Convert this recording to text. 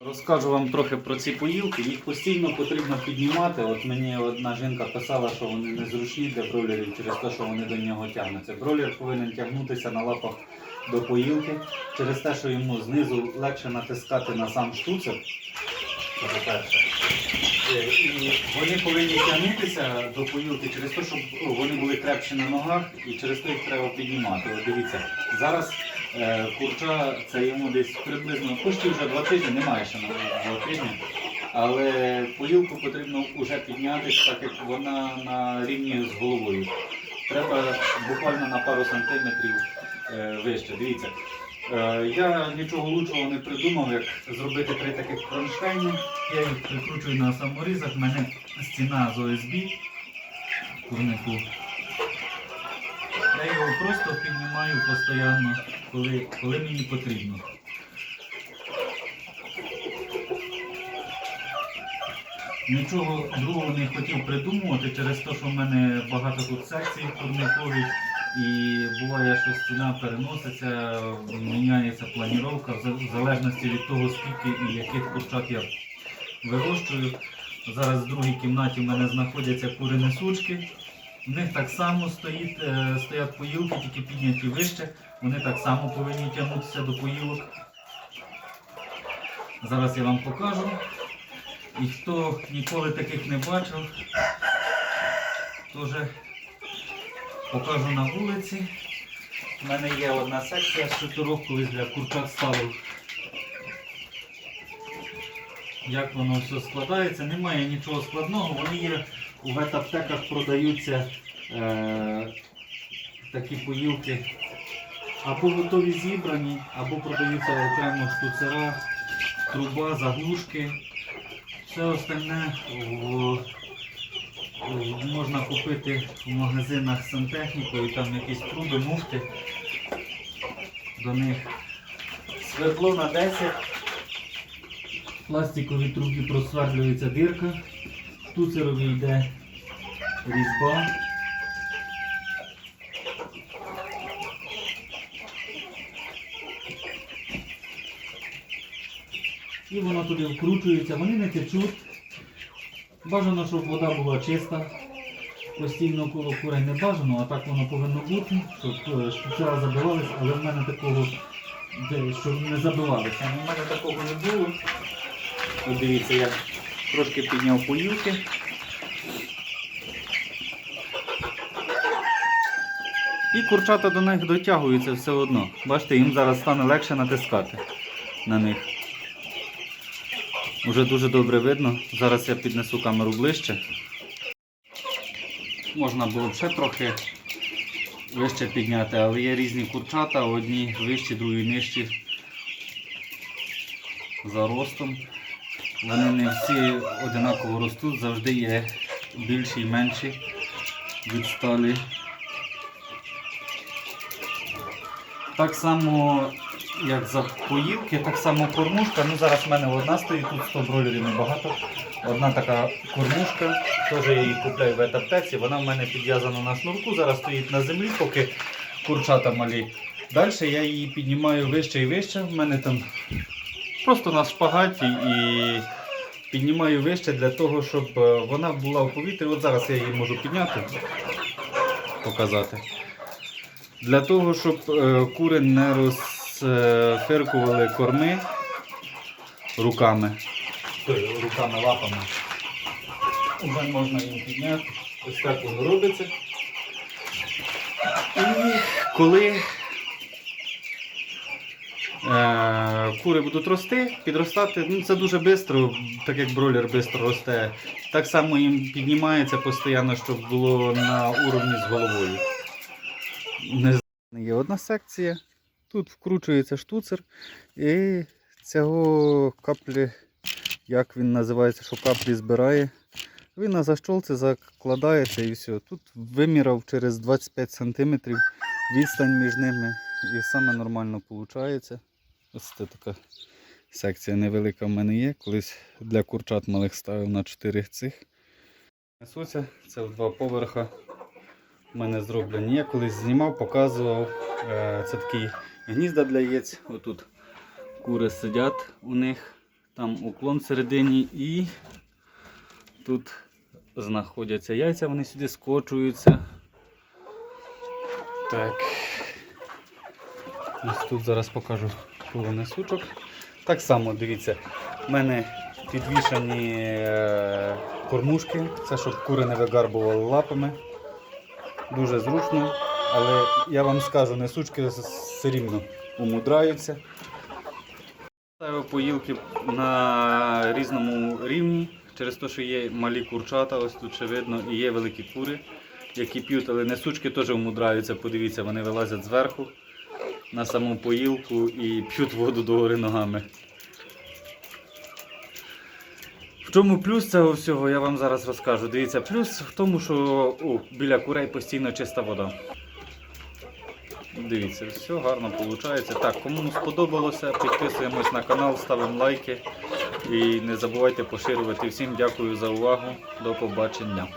Розкажу вам трохи про ці поїлки. Їх постійно потрібно піднімати. От мені одна жінка писала, що вони незручні для бройлерів через те, що вони до нього тягнуться. Бройлер повинен тягнутися на лапах до поїлки через те, що йому знизу легше натискати на сам штуцер. Це по-перше. Е, І вони повинні тягнутися до поїлки через те, щоб ну, вони були крепші на ногах і через те їх треба піднімати. От дивіться, зараз курча це йому десь приблизно почти вже два тижні, немає ще на два тижні. Але поїлку потрібно вже підняти, так як вона на рівні з головою. Треба буквально на пару сантиметрів е, вище. Дивіться. Е, Я нічого лучшого не придумав, як зробити три таких кронштейни. Я їх прикручую на саморізах. У мене стіна з ОСБ курнику. Я його просто піднімаю постійно, коли, коли мені потрібно. Нічого другого не хотів придумувати через те, що в мене багато тут секцій курникових. І буває, що стіна переноситься, міняється планіровка в залежності від того, скільки і яких курчат я вирощую. Зараз в другій кімнаті в мене знаходяться курині сучки. В них так само стоїть, е, стоять поїлки, тільки підняті вище. Вони так само повинні тягнутися до поїлок. Зараз я вам покажу. І хто ніколи таких не бачив, теж покажу на вулиці. У мене є одна секція з чотирьох, колись для курчат ставив. Як воно все складається, немає нічого складного. Вони є у ветаптеках продаються е, такі поїлки або готові зібрані, або продаються окремо штуцера, труба, заглушки. Все остальне можна купити в магазинах сантехнікою, там якісь труби, муфти. До них свердло на 10. В пластиковій трубі просверлюється дирка, в туцерові йде різьба. І воно туди вкручується, вони не течуть. Бажано, щоб вода була чиста. Постійно коло курей не бажано, а так воно повинно бути, щоб е, штуцера забивалися, але в мене такого, щоб не забивалися. У мене такого не було. От дивіться, я трошки підняв поїлки. І курчата до них дотягуються все одно. Бачите, їм зараз стане легше натискати на них. Уже дуже добре видно. Зараз я піднесу камеру ближче. Можна було б ще трохи вище підняти, але є різні курчата, одні вищі, другі нижчі за ростом. Вони не всі одинаково ростуть, завжди є більші і менші від сталі. Так само, як за поїлки, так само кормушка. Ну зараз в мене одна стоїть, тут 100 бройлерів небагато. Одна така кормушка, теж я її купляю в етаптеці. Вона в мене підв'язана на шнурку, зараз стоїть на землі, поки курчата малі. Далі я її піднімаю вище і вище. В мене там просто на шпагаті і піднімаю вище для того, щоб е, вона була в повітрі. От зараз я її можу підняти, показати. Для того, щоб е, кури не розфиркували корми руками, руками, лапами. Вже можна її підняти. Ось так воно робиться. І коли е, кури будуть рости, підростати, ну це дуже швидко, так як бройлер швидко росте. Так само їм піднімається постійно, щоб було на уровні з головою. Не Є одна секція, тут вкручується штуцер і цього каплі, як він називається, що каплі збирає. Він на защолці закладається і все. Тут виміряв через 25 см відстань між ними і саме нормально виходить. Ось це така секція невелика в мене є. Колись для курчат малих ставив на 4 цих. Несуться, це в два поверха. У мене зроблені. Я колись знімав, показував. Е, Це такі гнізда для яєць. Отут кури сидять у них. Там уклон всередині і тут знаходяться яйця, вони сюди скочуються. Так. Ось тут зараз покажу полоне сучок. Так само, дивіться, в мене підвішані е, кормушки, це щоб кури не вигарбували лапами. Дуже зручно, але я вам скажу, несучки все рівно умудраються. Ставив поїлки на різному рівні, через те, що є малі курчата, ось тут ще видно, і є великі кури, які п'ють, але несучки теж умудраються, подивіться, вони вилазять зверху на саму поїлку і п'ють воду догори ногами. В чому плюс цього всього, я вам зараз розкажу. Дивіться, плюс в тому, що о, біля курей постійно чиста вода. Дивіться, все гарно виходить. Так, кому сподобалося, підписуємось на канал, ставимо лайки і не забувайте поширювати. Всім дякую за увагу. До побачення.